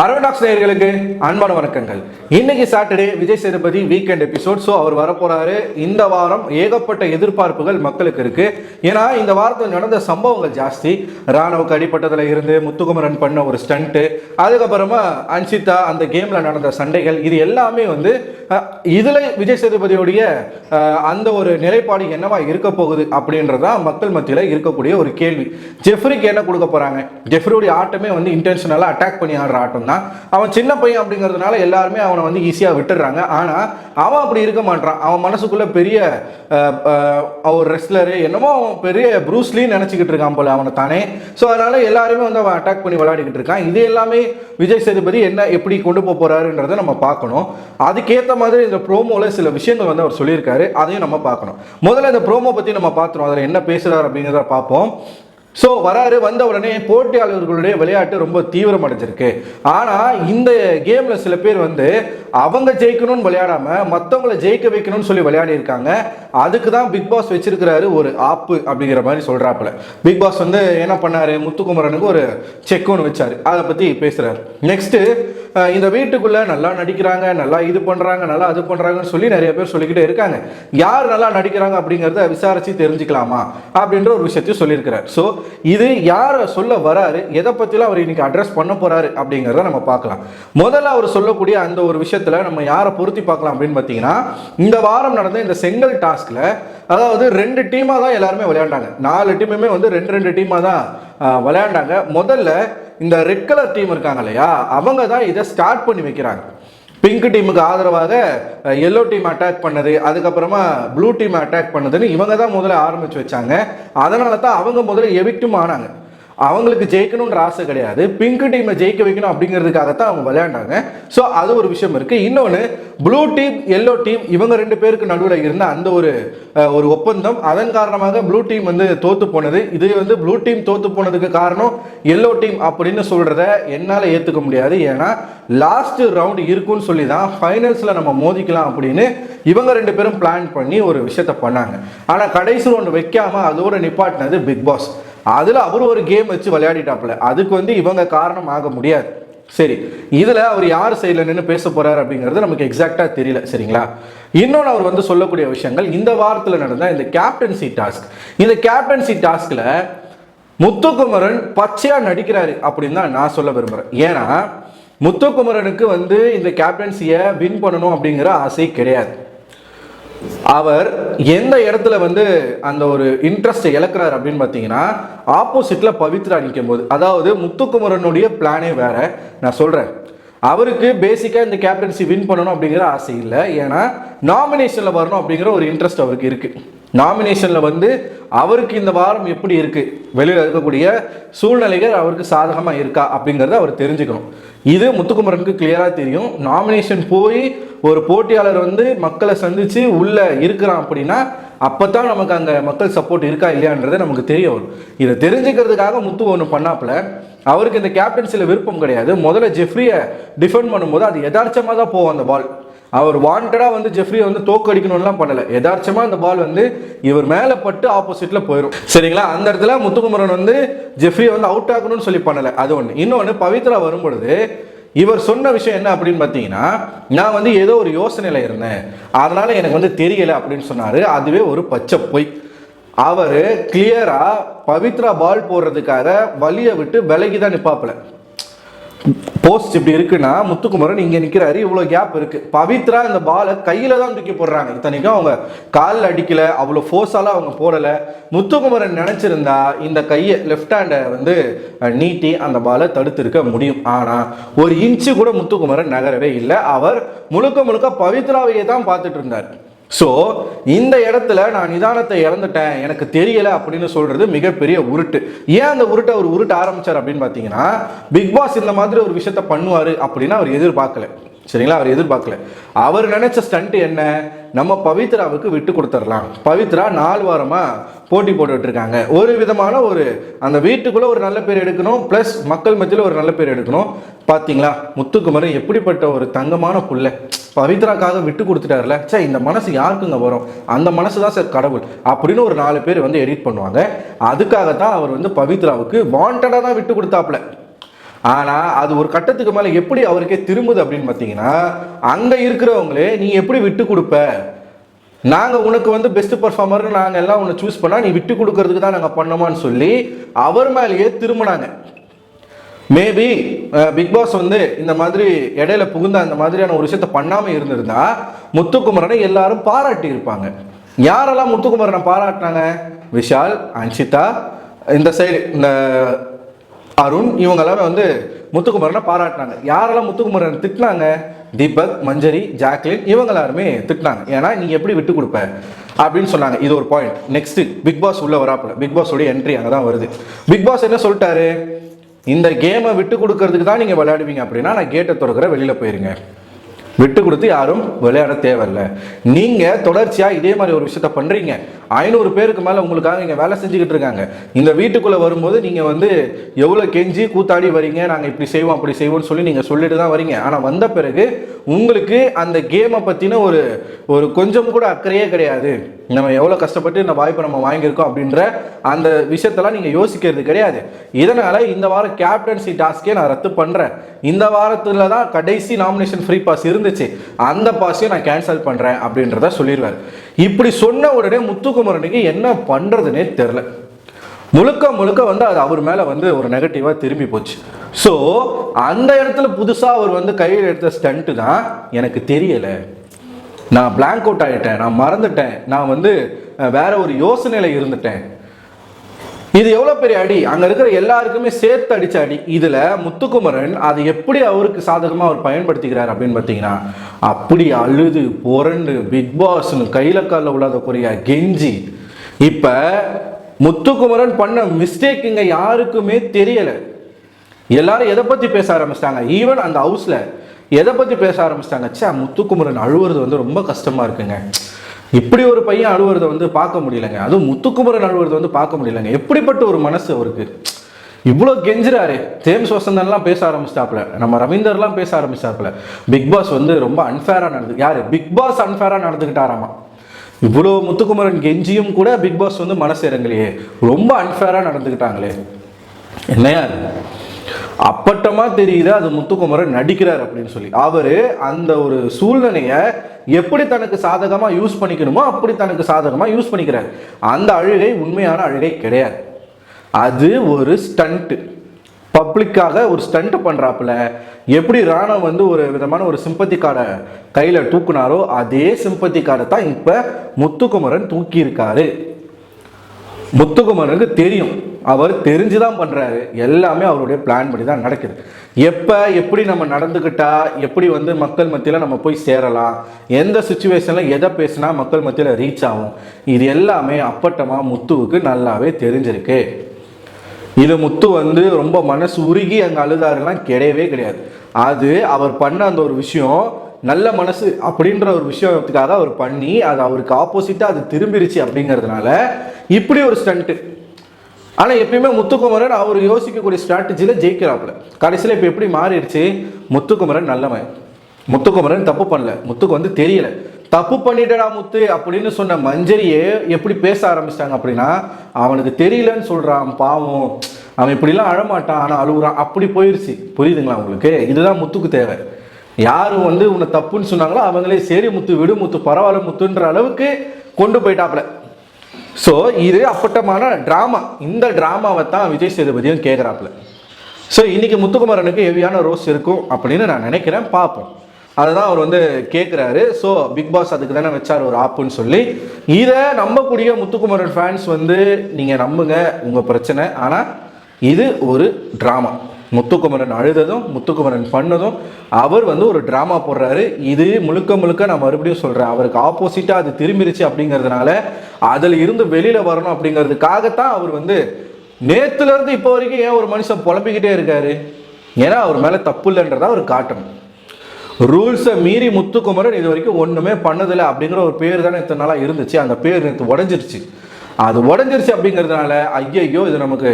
அரவிடாக்ஸ் நேயர்களுக்கு அன்பான வணக்கங்கள். இன்னைக்கு Saturday Vijay Sethupathi weekend episode so அவர் வரப்போறாரு. இந்த வாரம் ஏகப்பட்ட எதிர்பார்ப்புகள் மக்களுக்கு இருக்கு. ஏன்னா இந்த வாரத்தில் நடந்த சம்பவங்கள் ஜாஸ்தி. ராணுவுக்கு அடிப்பட்டதுல இருந்து முத்துக்குமரன் பண்ண ஒரு ஸ்டண்ட்டு அதுக்கப்புறமா அன்சிதா அந்த கேம்ல நடந்த சண்டைகள் இது எல்லாமே வந்து இதில் இதுல விஜய் சேதுபதியுடைய அந்த ஒரு நிலைப்பாடு என்னவா இருக்க போகுது அப்படின்றதா மக்கள் மத்தியில் இருக்கக்கூடிய ஒரு கேள்வி. ஜெஃப்ரிக்கு என்ன கொடுக்க போறாங்க? ஜெஃப்ரியுடைய ஆட்டமே வந்து இன்டென்ஷனலாக அட்டாக் பண்ணி ஆடுற ஆட்டம் தான் அவன் சின்ன பையன் அப்படிங்கிறதுனால எல்லாருமே அவனை வந்து ஈஸியாக விட்டுடுறாங்க. ஆனால் அவன் அப்படி இருக்க மாட்டான் அவன் மனசுக்குள்ளே பெரிய அவர் ஒரு ரெஸ்லரு என்னமோ அவன் பெரிய ப்ரூஸ்லின்னு நினச்சிக்கிட்டு இருக்கான் போல அவனை தானே. ஸோ அதனால் எல்லாருமே வந்து அவன் அட்டாக் பண்ணி விளையாடிக்கிட்டு இருக்கான். இது எல்லாமே விஜய் சேதுபதி என்ன எப்படி கொண்டு போக போகிறாருன்றதை நம்ம பார்க்கணும். அதுக்கேற்ற மாதிரி இந்த ப்ரோமோவில் சில விஷயங்கள் வந்து அவர் சொல்லியிருக்காரு. அதையும் நம்ம பார்க்கணும். முதல்ல இந்த ப்ரோமோ பற்றி நம்ம பார்த்துருவோம். அதில் என்ன பேசுகிறார் அப்படிங்கிறத பார்ப்போம். ஸோ வராரு வந்த உடனே போட்டியாளர்களுடைய விளையாட்டு ரொம்ப தீவிரம் அடைஞ்சிருக்கு ஆனால் இந்த கேமில் சில பேர் வந்து அவங்க ஜெயிக்கணும்னு விளையாடாம மற்றவங்களை ஜெயிக்க வைக்கணும்னு சொல்லி விளையாடி இருக்காங்க அதுக்கு தான் பிக் பாஸ் வச்சிருக்கிறாரு ஒரு ஆப்பு அப்படிங்கிற மாதிரி சொல்கிறாப்புல பிக் பாஸ் வந்து என்ன பண்ணாரு? முத்துக்குமரனுக்கு ஒரு செக் ஒன்று வச்சார். அதை பற்றி பேசுகிறார் நெக்ஸ்ட்டு இந்த வீட்டுக்குள்ளே நல்லா நடிக்கிறாங்க நல்லா இது பண்ணுறாங்க நல்லா அது பண்ணுறாங்கன்னு சொல்லி நிறைய பேர் சொல்லிக்கிட்டே இருக்காங்க. யார் நல்லா நடிக்கிறாங்க அப்படிங்கிறத விசாரித்து தெரிஞ்சுக்கலாமா? அப்படின்ற ஒரு விஷயத்தையும் சொல்லியிருக்கிறார். ஸோ இது யாரை சொல்ல வராரு? எதை பற்றிலாம் அவர் இன்னைக்கு அட்ரஸ் பண்ண போகிறாரு அப்படிங்கிறத நம்ம பார்க்கலாம். முதல்ல அவர் சொல்லக்கூடிய அந்த ஒரு விஷயத்தில் நம்ம யாரை பொருத்தி பார்க்கலாம் அப்படின்னு பார்த்தீங்கன்னா இந்த வாரம் நடந்த இந்த செங்கல் டாஸ்கில் அதாவது ரெண்டு டீமாக தான் எல்லாருமே விளையாண்டாங்க. நாலு டீமுமே வந்து ரெண்டு ரெண்டு டீமாக தான் விளையாண்டாங்க. முதல்ல இந்த ரெட் கலர் டீம் இருக்காங்க இல்லையா? அவங்க தான் இதை ஸ்டார்ட் பண்ணி வைக்கிறாங்க. பிங்க் டீமுக்கு ஆதரவாக எல்லோ டீம் அட்டாக் பண்ணது அதுக்கப்புறமா ப்ளூ டீம் அட்டாக் பண்ணதுன்னு இவங்க தான் முதல்ல ஆரம்பிச்சு வச்சாங்க. அதனால தான் அவங்க முதல்ல எவிக்டும் ஆனாங்க. அவங்களுக்கு ஜெயிக்கணுன்ற ஆசை கிடையாது. பிங்க் டீமை ஜெயிக்க வைக்கணும் அப்படிங்கிறதுக்காகத்தான் அவங்க விளையாண்டாங்க. ஸோ அது ஒரு விஷயம் இருக்குது இன்னொன்று ப்ளூ டீம் எல்லோ டீம் இவங்க ரெண்டு பேருக்கு நடுவில் இருந்த அந்த ஒரு ஒரு ஒப்பந்தம் அதன் காரணமாக ப்ளூ டீம் வந்து தோத்து போனது. இது வந்து ப்ளூ டீம் தோத்து போனதுக்கு காரணம் எல்லோ டீம் அப்படின்னு சொல்கிறத என்னால் ஏற்றுக்க முடியாது. ஏன்னா லாஸ்ட் ரவுண்ட் இருக்கும்னு சொல்லி தான் ஃபைனல்ஸில் நம்ம மோதிக்கலாம் அப்படின்னு இவங்க ரெண்டு பேரும் பிளான் பண்ணி ஒரு விஷயத்த பண்ணாங்க. ஆனால் கடைசி ரவுண்ட் வைக்காமல் அதோட நிப்பாட்டினது பிக் பாஸ். அதில் அவர் ஒரு கேம் வச்சு விளையாடிட்டாப்புல. அதுக்கு வந்து இவங்க காரணம் ஆக முடியாது. சரி இதில் அவர் யார் சைடில் நின்று பேச போகிறார் அப்படிங்கிறது நமக்கு எக்ஸாக்டாக தெரியல சரிங்களா? இன்னொன்று அவர் வந்து சொல்லக்கூடிய விஷயங்கள் இந்த வாரத்தில் நடந்த இந்த கேப்டன்சி டாஸ்க் இந்த கேப்டன்சி டாஸ்கில் முத்துக்குமரன் பச்சையாக நடிக்கிறாரு அப்படின்னு தான் நான் சொல்ல விரும்புகிறேன் ஏன்னா முத்துக்குமரனுக்கு வந்து இந்த கேப்டன்சியை வின் பண்ணணும் அப்படிங்கிற ஆசை கிடையாது. அவர் எந்த இடத்துல வந்து அந்த ஒரு இன்ட்ரெஸ்ட் இழக்கிறார் அப்படின்னு பார்த்தீங்கன்னா ஆப்போசிட்ல பவித்ரா நிற்கும் போது அதாவது முத்துக்குமரனுடைய பிளானே வேற. நான் சொல்றேன். அவருக்கு பேசிக்காக இந்த கேப்டன்சி வின் பண்ணணும் அப்படிங்கிற ஆசை இல்லை. ஏன்னா நாமினேஷனில் வரணும் அப்படிங்கிற ஒரு இன்ட்ரெஸ்ட் அவருக்கு இருக்குது நாமினேஷனில் வந்து அவருக்கு இந்த வாரம் எப்படி இருக்குது வெளியில் இருக்கக்கூடிய சூழ்நிலைகள் அவருக்கு சாதகமாக இருக்கா அப்படிங்கிறத அவர் தெரிஞ்சுக்கணும். இது முத்துக்குமரனுக்கு கிளியராக தெரியும். நாமினேஷன் போய் ஒரு போட்டியாளர் வந்து மக்களை சந்தித்து உள்ளே இருக்கிறான் அப்படின்னா அப்போ தான் நமக்கு அங்கே மக்கள் சப்போர்ட் இருக்கா இல்லையான்றது நமக்கு தெரிய வரும். இதை தெரிஞ்சுக்கிறதுக்காக முத்து ஒன்று பண்ணாப்புல அவருக்கு இந்த கேப்டன்சியில் விருப்பம் கிடையாது. முதல்ல ஜெஃப்ரியை டிஃபெண்ட் பண்ணும்போது அது யதார்த்தமாக தான் போகும் அந்த பால் அவர் வாண்டடாக வந்து ஜெஃப்ரியை வந்து தோக்கடிக்கணும்லாம் பண்ணலை. எதார்ச்சமாக அந்த பால் வந்து இவர் மேலே பட்டு ஆப்போசிட்டில் போயிடும் சரிங்களா? அந்த இடத்துல முத்துக்குமரன் வந்து ஜெஃப்ரியை வந்து அவுட் ஆகணும்னு சொல்லி பண்ணலை. அது ஒன்று இன்னொன்று பவித்ரா வரும்பொழுது இவர் சொன்ன விஷயம் என்ன அப்படின்னு பார்த்தீங்கன்னா நான் வந்து ஏதோ ஒரு யோசனையில் இருந்தேன். அதனால் எனக்கு வந்து தெரியலை அப்படின்னு சொன்னார். அதுவே ஒரு பச்சை பொய். அவர் கிளியராக பவித்ரா பால் போடுறதுக்காக வழியை விட்டு விலகி தான் நிப்பாப்புல. போஸ்ட் இப்படி இருக்குன்னா முத்துக்குமரன் இங்க நிக்கிறாரு இவ்வளவு கேப் இருக்கு. பவித்ரா இந்த பாலை கையில தான் தூக்கி போடுறாங்க. இத்தனைக்கும் அவங்க காலில் அடிக்கல அவ்வளோ ஃபோர்ஸால அவங்க போடல. முத்துக்குமரன் நினைச்சிருந்தா இந்த கையை லெஃப்ட் ஹேண்டை வந்து நீட்டி அந்த பாலை தடுத்திருக்க முடியும். ஆனா ஒரு இன்ச்சு கூட முத்துக்குமரன் நகரவே இல்லை. அவர் முழுக்க முழுக்க பவித்ராவையே தான் பார்த்துட்டு இருந்தார். ஸோ இந்த இடத்துல நான் நிதானத்தை இழந்துட்டேன் எனக்கு தெரியல அப்படின்னு சொல்றது மிகப்பெரிய உருட்டு. ஏன் அந்த உருட்டை அவர் உருட்ட ஆரம்பிச்சார் அப்படின்னு பார்த்தீங்கன்னா பிக் பாஸ் இந்த மாதிரி ஒரு விஷயத்த பண்ணுவார் அப்படின்னு அவர் எதிர்பார்க்கல. சரிங்களா? அவர் எதிர்பார்க்கல. அவர் நினைச்ச ஸ்டண்ட் என்ன? நம்ம பவித்ராவுக்கு விட்டு கொடுத்துடலாம். பவித்ரா நாலு வாரமா போட்டி போட்டுட்டு இருக்காங்க. ஒரு விதமான ஒரு அந்த வீட்டுக்குள்ளே ஒரு நல்ல பேர் எடுக்கணும் ப்ளஸ் மக்கள் மத்தியில் ஒரு நல்ல பேர் எடுக்கணும். பார்த்தீங்களா முத்துக்குமரன் எப்படிப்பட்ட ஒரு தங்கமான புள்ளை. பவித்ராக்காக விட்டு கொடுத்துட்டார்ல. சார் இந்த மனசு யாருக்குங்க வரும்? அந்த மனசு தான் சார் கடவுள். அப்படின்னு ஒரு நாலு பேர் வந்து எடிட் பண்ணுவாங்க. அதுக்காக தான் அவர் வந்து பவித்ராவுக்கு வாண்டடாக தான் விட்டு கொடுத்தாப்புல. ஆனால் அது ஒரு கட்டத்துக்கு மேலே எப்படி அவருக்கே திரும்புது அப்படின்னு பார்த்தீங்கன்னா அங்கே இருக்கிறவங்களே நீ எப்படி விட்டு கொடுப்ப? நாங்கள் உனக்கு வந்து பெஸ்ட் பர்ஃபார்மர்னு நாங்கள் எல்லாம் உன்னை சூஸ் பண்ணால் நீ விட்டு கொடுக்கறதுக்கு தான் நாங்கள் பண்ணோமான்னு சொல்லி அவர் மேலேயே திரும்பினாங்க. மேபி பிக் பாஸ் வந்து இந்த மாதிரி இடையில புகுந்த அந்த மாதிரியான ஒரு விஷயத்த பண்ணாமல் இருந்திருந்தா முத்துக்குமரனை எல்லாரும் பாராட்டி இருப்பாங்க. யாரெல்லாம் முத்துக்குமரனை பாராட்டினாங்க? விஷால் அன்ஷிதா இந்த சைடு இந்த அருண் இவங்க எல்லாமே வந்து முத்துக்குமரனை பாராட்டினாங்க. யாரெல்லாம் முத்துக்குமரன் திட்டினாங்க? தீபக் மஞ்சரி ஜாக்லின் இவங்க எல்லாருமே திட்டினாங்க. ஏன்னா நீ எப்படி விட்டு கொடுப்ப? அப்படின்னு சொன்னாங்க. இது ஒரு பாயிண்ட் நெக்ஸ்ட் பிக் பாஸ் உள்ள வராப்புல. பிக் பாஸோடைய என்ட்ரி அங்கே தான் வருது. பிக் பாஸ் என்ன சொல்லிட்டாரு? இந்த கேமை விட்டு கொடுக்கறதுக்கு தான் நீங்கள் விளையாடுவீங்க அப்படின்னா நான் கேட்டை திறக்கிற வெளியில் போயிருங்க. விட்டு கொடுத்து யாரும் விளையாட தேவையில்லை. நீங்கள் தொடர்ச்சியாக இதே மாதிரி ஒரு விஷயத்த பண்ணுறீங்க ஐநூறு பேருக்கு மேலே உங்களுக்காக இங்கே வேலை செஞ்சுக்கிட்டு இருக்காங்க. இந்த வீட்டுக்குள்ளே வரும்போது நீங்கள் வந்து எவ்வளோ கெஞ்சி கூத்தாடி வரீங்க நாங்கள் இப்படி செய்வோம் அப்படி செய்வோம்னு சொல்லி நீங்கள் சொல்லிட்டு தான் வரீங்க. ஆனால் வந்த பிறகு உங்களுக்கு அந்த கேமை பற்றின ஒரு ஒரு கொஞ்சம் கூட அக்கறையே கிடையாது. நம்ம எவ்வளோ கஷ்டப்பட்டு இந்த வாய்ப்பை நம்ம வாங்கியிருக்கோம் அப்படின்ற அந்த விஷயத்தெல்லாம் நீங்கள் யோசிக்கிறது கிடையாது. இதனால் இந்த வாரம் கேப்டன்சி டாஸ்க்கே நான் ரத்து பண்ணுறேன் இந்த வாரத்தில் தான் கடைசி நாமினேஷன் ஃப்ரீ பாஸ் இருந்துச்சு. அந்த பாஸையும் நான் கேன்சல் பண்ணுறேன் அப்படின்றத சொல்லிடுவார் இப்படி சொன்ன உடனே முத்துக்குமரனுக்கு என்ன பண்ணுறதுனே தெரில முழுக்க முழுக்க வந்து அது அவர் மேலே வந்து ஒரு நெகட்டிவாக திரும்பி போச்சு. ஸோ அந்த இடத்துல புதுசாக அவர் வந்து கையில் எடுத்த ஸ்டண்ட்டு தான் எனக்கு தெரியலை. நான் பிளாங்க் அவுட் ஆகிட்டேன் நான் மறந்துட்டேன் நான் வந்து வேற ஒரு யோசனையில் இருந்துட்டேன். இது எவ்வளோ பெரிய அடி? அங்கே இருக்கிற எல்லாருக்குமே சேர்த்து அடித்த அடி. இதில் முத்துக்குமரன் அதை எப்படி அவருக்கு சாதகமாக அவர் பயன்படுத்திக்கிறார் அப்படின்னு பார்த்தீங்கன்னா அப்படி அழுது புரண்டு பிக் பாஸ்னு கையில் காலில் உள்ளாத குறைய கெஞ்சி. இப்போ முத்துக்குமரன் பண்ண மிஸ்டேக் இங்கே யாருக்குமே தெரியலை. எல்லாரும் எதை பற்றி பேச ஆரம்பிச்சிட்டாங்க? ஈவன் அந்த ஹவுஸில் எதை பற்றி பேச ஆரம்பிச்சிட்டாங்க? சே முத்துக்குமரன் அழுவுறது வந்து ரொம்ப கஷ்டமாக இருக்குங்க. இப்படி ஒரு பையன் அழுவுறதை வந்து பார்க்க முடியலங்க. அதுவும் முத்துக்குமரன் அழுவுறதை வந்து பார்க்க முடியலங்க. எப்படிப்பட்ட ஒரு மனசு அவருக்கு? இவ்வளோ கெஞ்சுறாரு. ஜேம்ஸ் வசந்தன்லாம் பேச ஆரம்பிச்சிட்டாப்புல. நம்ம ரவீந்தர்லாம் பேச ஆரம்பிச்சாப்புல பிக் பாஸ் வந்து ரொம்ப அன்ஃபேராக நடந்து யார்? பிக் பாஸ் அன்ஃபேராக நடந்துக்கிட்டாராமா இவ்வளோ முத்துக்குமரன் கெஞ்சியும் கூட பிக் பாஸ் வந்து மனசு இறங்கலையே. ரொம்ப அன்ஃபேராக நடந்துக்கிட்டாங்களே என்னையா அப்பட்டமாக அப்பட்டமா தெரியுது அது முத்துக்குமரன் நடிக்கிறார் அப்படின்னு சொல்லி. அவரு அந்த ஒரு சூழ்நிலையை எப்படி தனக்கு சாதகமா யூஸ் பண்ணிக்கணுமோ அப்படி தனக்கு சாதகமா யூஸ் பண்ணிக்கிறார். அந்த அழுகை உண்மையான அழுகை கிடையாது. அது ஒரு ஸ்டண்ட்டு பப்ளிக்காக ஒரு ஸ்டண்ட் பண்ணுறாப்புல எப்படி ராணா வந்து ஒரு விதமான ஒரு சிம்பத்தி கார்டை கையில் தூக்குனாரோ அதே சிம்பத்தி கார்டை தான் இப்போ முத்துக்குமரன் தூக்கியிருக்காரு. முத்துக்குமரனுக்கு தெரியும். அவர் தெரிஞ்சு தான் பண்ணுறாரு எல்லாமே அவருடைய பிளான் படி தான் நடக்குது. எப்போ எப்படி நம்ம நடந்துக்கிட்டா எப்படி வந்து மக்கள் மத்தியில் நம்ம போய் சேரலாம் எந்த சுச்சுவேஷனில் எதை பேசினா மக்கள் மத்தியில் ரீச் ஆகும் இது எல்லாமே அப்பட்டமாக முத்துவுக்கு நல்லாவே தெரிஞ்சிருக்கு. இது முத்து வந்து ரொம்ப மனசு உருகி அங்கே அழுதாருலாம் கிடையவே கிடையாது. அது அவர் பண்ண அந்த ஒரு விஷயம் நல்ல மனசு அப்படின்ற ஒரு விஷயத்துக்காக அவர் பண்ணி அது அவருக்கு ஆப்போசிட்டாக அது திரும்பிருச்சு அப்படிங்கிறதுனால இப்படி ஒரு ஸ்டண்ட்டு ஆனால் எப்பயுமே முத்துக்குமரன் அவர் யோசிக்கக்கூடிய ஸ்ட்ராட்டஜியில் ஜெயிக்கிறாப்புல. கடைசியில் இப்போ எப்படி மாறிடுச்சு? முத்துக்குமரன் நல்லவன். முத்துக்குமரன் தப்பு பண்ணல. முத்துக்கு வந்து தெரியல. தப்பு பண்ணிட்டடா முத்து அப்படின்னு சொன்ன மஞ்சரியே எப்படி பேச ஆரம்பிச்சிட்டாங்க அப்படின்னா அவனுக்கு தெரியலன்னு சொல்கிறான் பாவம். அவன் இப்படிலாம் அழமாட்டான் ஆனால் அழுகுறான். அப்படி போயிருச்சு. புரியுதுங்களா உங்களுக்கு? இதுதான் முத்துக்கு தேவை. யார் வந்து உன்னை தப்புன்னு சொன்னாங்களோ அவங்களே சரி முத்து விடு முத்து பரவாயில்ல முத்துன்ற அளவுக்கு கொண்டு போயிட்டாப்புல. ஸோ இது அப்பட்டமான ட்ராமா இந்த ட்ராமாவை தான் விஜய் சேதுபதியும் கேட்குறாப்புல ஸோ இன்றைக்கி முத்துக்குமரனுக்கு ஹெவியான ரோஸ் இருக்கும் அப்படின்னு நான் நினைக்கிறேன். பார்ப்போம். அதுதான் அவர் வந்து கேட்குறாரு ஸோ பிக் பாஸ் அதுக்கு தானே வச்சார் ஒரு ஆப்புன்னு சொல்லி. இதை நம்பக்கூடிய முத்துக்குமரன் ஃபேன்ஸ் வந்து நீங்கள் நம்புங்க. உங்கள் பிரச்சனை. ஆனால் இது ஒரு ட்ராமா முத்துக்குமரன் அழுததும் முத்துக்குமரன் பண்ணதும் அவர் வந்து ஒரு ட்ராமா போடுறாரு. இது முழுக்க முழுக்க நான் மறுபடியும் சொல்கிறேன் அவருக்கு ஆப்போசிட்டாக அது திரும்பிருச்சு அப்படிங்கிறதுனால அதில் இருந்து வெளியில் வரணும் அப்படிங்கிறதுக்காகத்தான் அவர் வந்து நேற்றுலேருந்து இப்போ வரைக்கும் ஏன் ஒரு மனுஷன் புலம்பிக்கிட்டே இருக்காரு? ஏன்னா அவர் மேலே தப்பு இல்லைன்றதை அவர் காட்டணும். ரூல்ஸை மீறி முத்துக்குமரன் இது வரைக்கும் ஒன்றுமே பண்ணதில்லை அப்படிங்கிற ஒரு பேர் தானே இத்தனை நாளாக இருந்துச்சு. அந்த பேர் நேற்று உடஞ்சிருச்சு. அது உடஞ்சிருச்சு அப்படிங்கிறதுனால ஐயையோ இது நமக்கு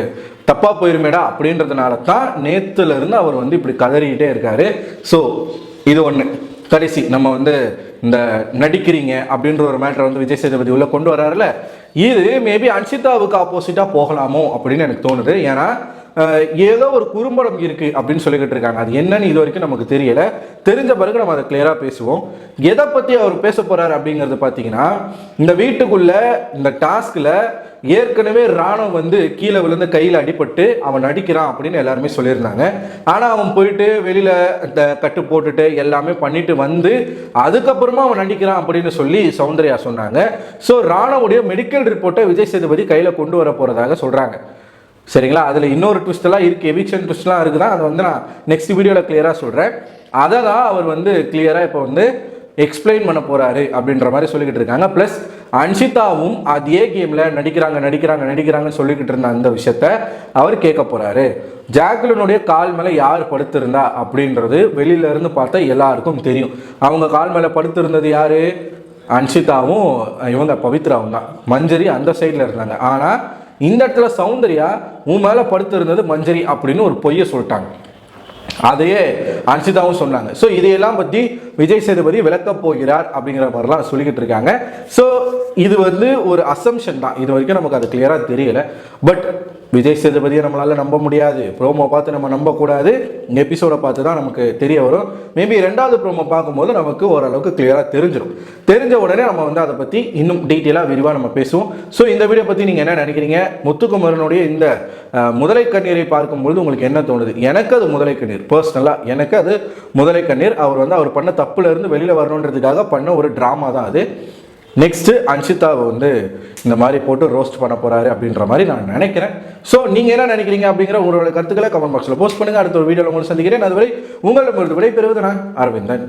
தப்பாக போயிருமேடா அப்படின்றதுனால தான் நேற்றுலேருந்து அவர் வந்து இப்படி கதறிக்கிட்டே இருக்காரு. ஸோ இது ஒன்று கடைசி நம்ம வந்து இந்த நடிக்கிறீங்க அப்படின்ற ஒரு மேட்டரை வந்து விஜய் சேதுபதி உள்ளே கொண்டு வராருல இது மேபி அன்ஷிதாவுக்கு ஆப்போசிட்டாக போகலாமோ அப்படின்னு எனக்கு தோணுது. ஏன்னா ஏதோ ஒரு குறும்படம் இருக்குது அப்படின்னு சொல்லிக்கிட்டு இருக்காங்க. அது என்னன்னு இது வரைக்கும் நமக்கு தெரியலை. தெரிஞ்ச பிறகு நம்ம அதை கிளியராக பேசுவோம். எதை பற்றி அவர் பேச போகிறார் அப்படிங்கிறது பார்த்தீங்கன்னா இந்த வீட்டுக்குள்ளே இந்த டாஸ்கில் ஏற்கனவே ராணுவம் வந்து கீழே விழுந்து கையில் அடிபட்டு அவன் நடிக்கிறான் அப்படின்னு எல்லாருமே சொல்லியிருந்தாங்க. ஆனால் அவன் போயிட்டு வெளியில் இந்த கட்டு போட்டுட்டு எல்லாமே பண்ணிட்டு வந்து அதுக்கப்புறமா அவன் நடிக்கிறான் அப்படின்னு சொல்லி சௌந்தர்யா சொன்னாங்க. ஸோ ராணுவடைய மெடிக்கல் ரிப்போர்ட்டை விஜய் சேதுபதி கையில் கொண்டு வர போகிறதாக சொல்கிறாங்க சரிங்களா? அதில் இன்னொரு twist இருக்குது எவிக்ஷன் ட்விஸ்ட்லாம் இருக்குதா? அதை வந்து நான் நெக்ஸ்ட் வீடியோவில் கிளியராக சொல்கிறேன் அதை தான் அவர் வந்து கிளியராக இப்போ வந்து எக்ஸ்பிளைன் பண்ண போகிறாரு அப்படின்ற மாதிரி சொல்லிக்கிட்டு இருக்காங்க. ப்ளஸ் அன்ஷிதாவும் அதே கேமில் நடிக்கிறாங்க நடிக்கிறாங்க நடிக்கிறாங்கன்னு சொல்லிக்கிட்டு இருந்த அந்த விஷயத்த அவர் கேட்க போகிறாரு ஜாக்லினுடைய கால் மேலே யார் படுத்திருந்தா அப்படின்றது வெளியில இருந்து பார்த்தா எல்லாருக்கும் தெரியும். அவங்க கால் மேலே படுத்திருந்தது யார்? அன்ஷிதாவும் இவங்க பவித்ராவும் தான். மஞ்சரி அந்த சைடில் இருந்தாங்க. ஆனால் இந்த இடத்துல சௌந்தர்யா உன் மேலே படுத்திருந்தது மஞ்சரி அப்படின்னு ஒரு பொய்யை சொல்லிட்டாங்க. அதையே அன்சிதாவும் சொன்னாங்க. ஸோ இதையெல்லாம் பற்றி விஜய் சேதுபதி விளக்கப் போகிறார் அப்படிங்கிற மாதிரிலாம் சொல்லிக்கிட்டு இருக்காங்க. ஸோ இது வந்து ஒரு அசம்ஷன் தான். இது வரைக்கும் நமக்கு அது கிளியராக தெரியல. பட் விஜய் சேதுபதியை நம்மளால நம்ப முடியாது. ப்ரோமோ பார்த்து நம்ம நம்பக்கூடாது. எபிசோடை பார்த்து தான் நமக்கு தெரிய வரும். மேபி ரெண்டாவது ப்ரோமோ பார்க்கும்போது நமக்கு ஓரளவுக்கு கிளியராக தெரிஞ்சிடும் தெரிஞ்ச உடனே நம்ம வந்து அதை பற்றி இன்னும் டீட்டெயிலாக விரிவாக நம்ம பேசுவோம். ஸோ இந்த வீடியோ பற்றி நீங்கள் என்ன நினைக்கிறீங்க? முத்துக்குமரனுடைய இந்த முதலை கண்ணீரை பார்க்கும்பொழுது உங்களுக்கு என்ன தோணுது? எனக்கு அது முதலை கண்ணீர். பர்சனலாக எனக்கு அது முதலை கண்ணீர். அவர் வந்து அவர் பண்ண தப்புலேருந்து வெளியில் வரணுன்றதுக்காக பண்ண ஒரு ட்ராமா தான் அது. நெக்ஸ்ட்டு அன்ஷிதாவை வந்து இந்த மாதிரி போட்டு ரோஸ்ட் பண்ண போகிறாரு அப்படின்ற மாதிரி நான் நினைக்கிறேன். ஸோ நீங்கள் என்ன நினைக்கிறீங்க அப்படிங்கிற உங்களோட கருத்துக்களை கமெண்ட் பாக்ஸில் போஸ்ட் பண்ணுங்க. அடுத்த ஒரு வீடியோவில் உங்களுக்கு சந்திக்கிறேன். அதுவரை உங்களிடமிருந்து விடைபெறுவது நான் அரவிந்தன்.